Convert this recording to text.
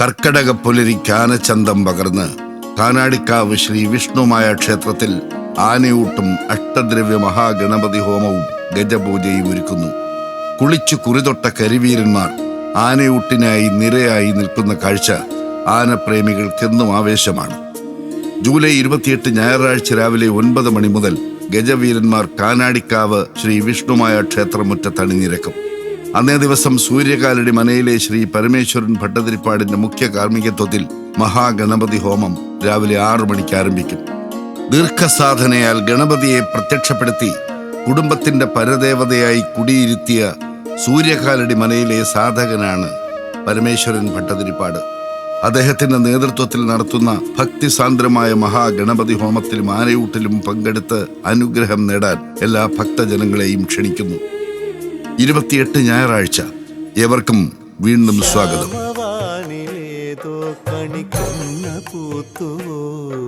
കർക്കടക പുലരി ആനച്ചന്തം പകർന്ന് കാനാടിക്കാവ് ശ്രീ വിഷ്ണുമായ ക്ഷേത്രത്തിൽ ആനയൂട്ടും അഷ്ടദ്രവ്യ മഹാഗണപതി ഹോമവും ഗജപൂജയും ഒരുക്കുന്നു. കുളിച്ചു കുറിതൊട്ട കരിവീരന്മാർ ആനയൂട്ടിനായി നിരയായി നിൽക്കുന്ന കാഴ്ച ആനപ്രേമികൾക്കെന്നും ആവേശമാണ്. ജൂലൈ ഇരുപത്തിയെട്ട് ഞായറാഴ്ച രാവിലെ ഒൻപത് മണി മുതൽ ഗജവീരന്മാർ കാനാടിക്കാവ് ശ്രീ വിഷ്ണുമായ ക്ഷേത്രമുറ്റത്ത് അണിനിരക്കും അന്നേ ദിവസം സൂര്യകാലടി മനയിലെ ശ്രീ പരമേശ്വരൻ ഭട്ടതിരിപ്പാടിന്റെ മുഖ്യ കാർമ്മികത്വത്തിൽ മഹാഗണപതി ഹോമം രാവിലെ ആറു മണിക്ക് ആരംഭിക്കും. ദീർഘസാധനയാൽ ഗണപതിയെ പ്രത്യക്ഷപ്പെടുത്തി കുടുംബത്തിന്റെ പരദേവതയായി കുടിയിരുത്തിയ സൂര്യകാലടി മനയിലെ സാധകനാണ് പരമേശ്വരൻ ഭട്ടതിരിപ്പാട്. അദ്ദേഹത്തിന്റെ നേതൃത്വത്തിൽ നടത്തുന്ന ഭക്തിസാന്ദ്രമായ മഹാഗണപതി ഹോമത്തിലും ആനയൂട്ടിലും പങ്കെടുത്ത് അനുഗ്രഹം നേടാൻ എല്ലാ ഭക്തജനങ്ങളെയും ക്ഷണിക്കുന്നു. ഇരുപത്തിയെട്ട് ഞായറാഴ്ച ഏവർക്കും വീണ്ടും സ്വാഗതം. കണിക്കൊന്ന പൂത്തുവോ?